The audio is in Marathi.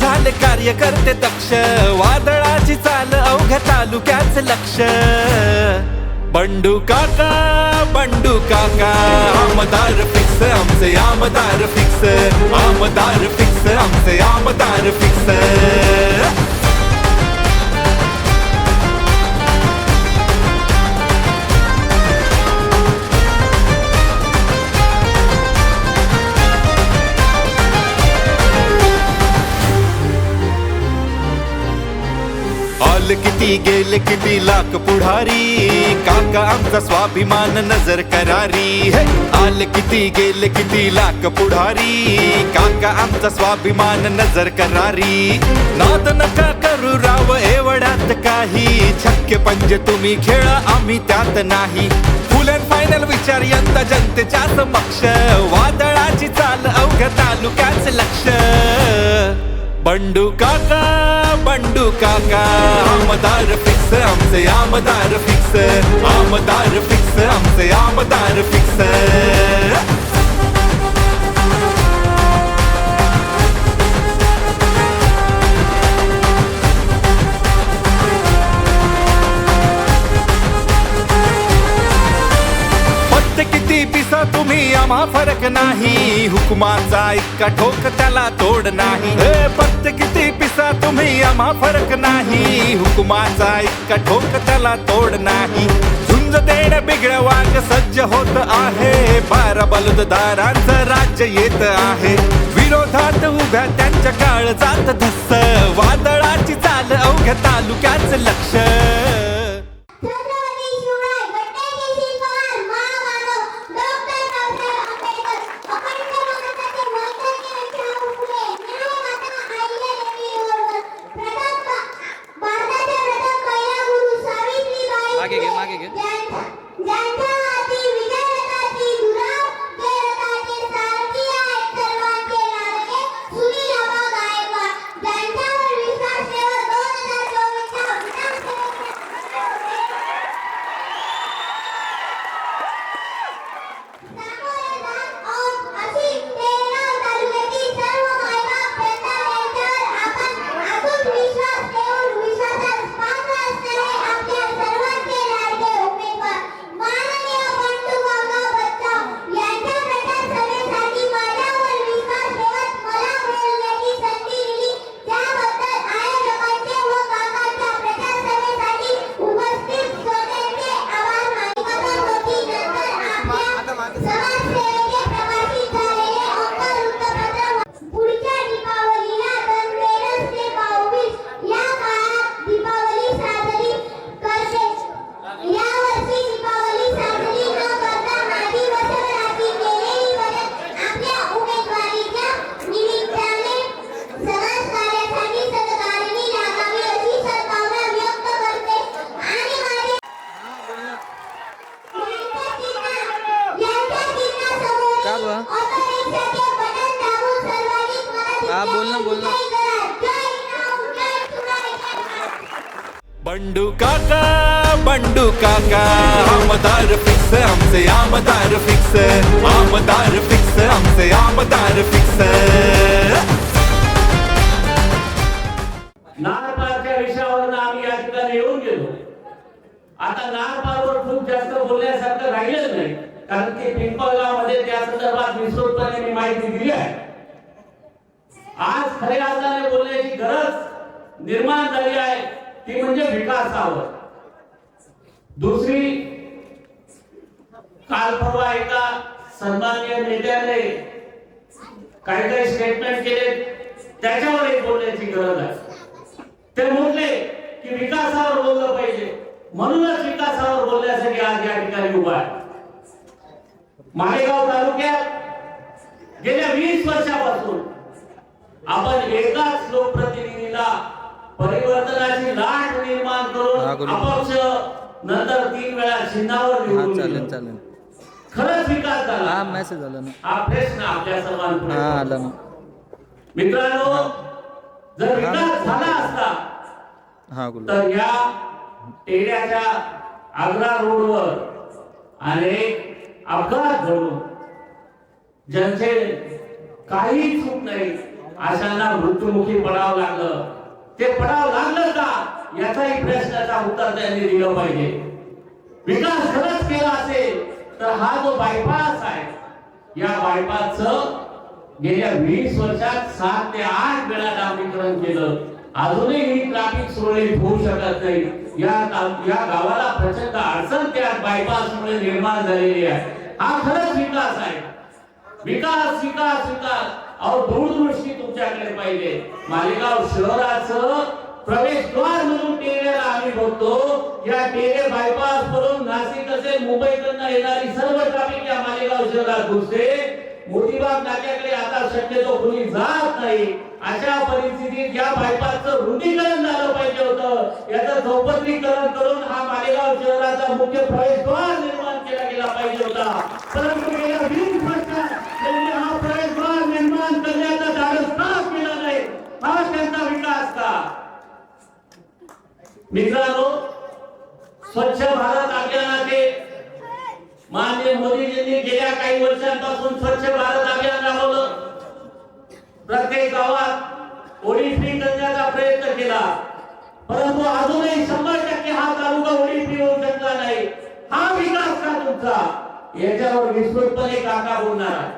झाले कार्यकर्ते दक्ष. वादळाची चाल अवघ्या तालुक्याच लक्ष. बंडू काका बंडू काका. आमदार फिक्स आमचे आमदार फिक्स. आमदार फिक्स आमचे आमदार फिक्स. आल किती गेल किती लाख पुढारी. काका आमचा स्वाभिमान नजर करारी. हे आल किती गेल किती लाख पुढारी. काका आमचा स्वाभिमान नजर करारी. नाद नका करू राव एवढ्यात काही. छक्के पंजे तुम्ही खेळा आम्ही त्यात नाही. फुल अँड फायनल विचार यंदा जनतेच्या समक्ष वादळाची चाल अवघ्या तालुक्याच लक्ष. बंडू काका बंडू काका आमदार फिक्स आमचे आमदार फिक्स आमदार फिक्स आमचे आमदार फिक्स तुम्ही आम्हा फरक नाही. हुकुमाचा इतका ठोक त्याला तोड नाही. पत्ते फक्त किती पिसा तुम्ही आम्हा फरक नाही. हुकुमाचा इतका ठोक त्याला तोड नाही. झुंज देण बिगड्या वाग सज्ज होत आहे. बारा बलुतदारांचं राज्य येत आहे. विरोधात उभ्या त्यांच्या काळ जात धस्स. वादळाची चाल अवघ्या तालुक्याच लक्ष. हा, बोल ना, बोल ना. बंडू काका बंडू काका आमदार फिक्स आमचे आमदार फिक्स. आमदार फिक्स आमचे आमदार फिक्स. नारपारच्या विषयावरून आम्ही या ठिकाणी येऊन गेलो. आता नारपारवर खूप जास्त बोलण्यासारखं राहिलेलं नाही. कारण की पिंपळगावमध्ये त्या संदर्भात विस्तृतपणे मी माहिती दिली आहे. आज खऱ्या अर्थाने बोलण्याची गरज निर्माण झाली आहे ती म्हणजे विकासावर. दुसरी काल परवा एका सन्माननीय नेत्याने काही काही स्टेटमेंट केले त्याच्यावर एक बोलण्याची गरज आहे. ते म्हटले की विकासावर बोललं पाहिजे. म्हणूनच विकासावर बोलण्यासाठी आज या ठिकाणी उभा आहे. मालेगाव तालुक्यात गेल्या वीस वर्षापासून आपण एकाच लोकप्रतिनिधीला परिवर्तनाची लाट निर्माण हा, करून. अपक्ष नंतर तीन वेळा चिन्हावर हा निवडून चालेल खरंच विकास हा झाला मेसेज आला ना. हा प्रश्न आपल्या सर्वांपुढे हा आला ना. मित्रांनो जर विकास झाला असता हा तर या टेऱ्याच्या आग्रा रोडवर अनेक अपघात घडून ज्यांचे काही चूक नाही. अशांना मृत्युमुखी पडावं लागलं. ते पडावं लागलं का? याचाही प्रश्नाचा उत्तर त्यांनी दिलं पाहिजे. विकास खरंच केला असेल तर हा जो बायपास आहे या बायपासचं गेल्या वीस वर्षात सात ते आठ वेळा डांबरीकरण केलं. अजूनही ही ट्रॅफिक सुरळीत होऊ शकत नाही. या या गावाला प्रचंड अडचण त्या बायपास मुळे निर्माण झालेली आहे. हा खरंच विकास आहे. विकास विकास विकास. अहो दूरदृष्टी तुमच्याकडे पाहिजे. मालेगाव शहराचं प्रवेशद्वार म्हणून टेरेला आम्ही बघतो. या टेरे बायपास करून नाशिक असेल मुंबईकडनं येणारी सर्व ट्रॅफिक या मालेगाव शहरात घुसते. मोतीबाग नाक्याकडे आता शक्यतो कोणी जात नाही. अशा परिस्थितीत या बायपासचं रुंदीकरण झालं पाहिजे होतं. याचं चौपदरीकरण करून हा मालेगाव शहराचा मुख्य प्रवेशद्वार निर्माण केला गेला पाहिजे होता. परंतु गेल्या वीस वर्षात त्यांनी हा प्रवेशद्वार निर्माण करण्याचा धाडस का केला नाही हा त्यांचा विकास का मित्रांनो स्वच्छ भारत अभियानाचे माननीय मोदीजींनी गेल्या काही वर्षांपासून स्वच्छ भारत अभियान राबवलं. प्रत्येक गावात ओळी फ्री करण्याचा प्रयत्न केला. परंतु अजूनही शंभर टक्के हा तालुका ओळी फ्री होऊ शकला नाही. हा विकास का तुमचा? याच्यावर विस्तृतपणे काका बोलणार आहे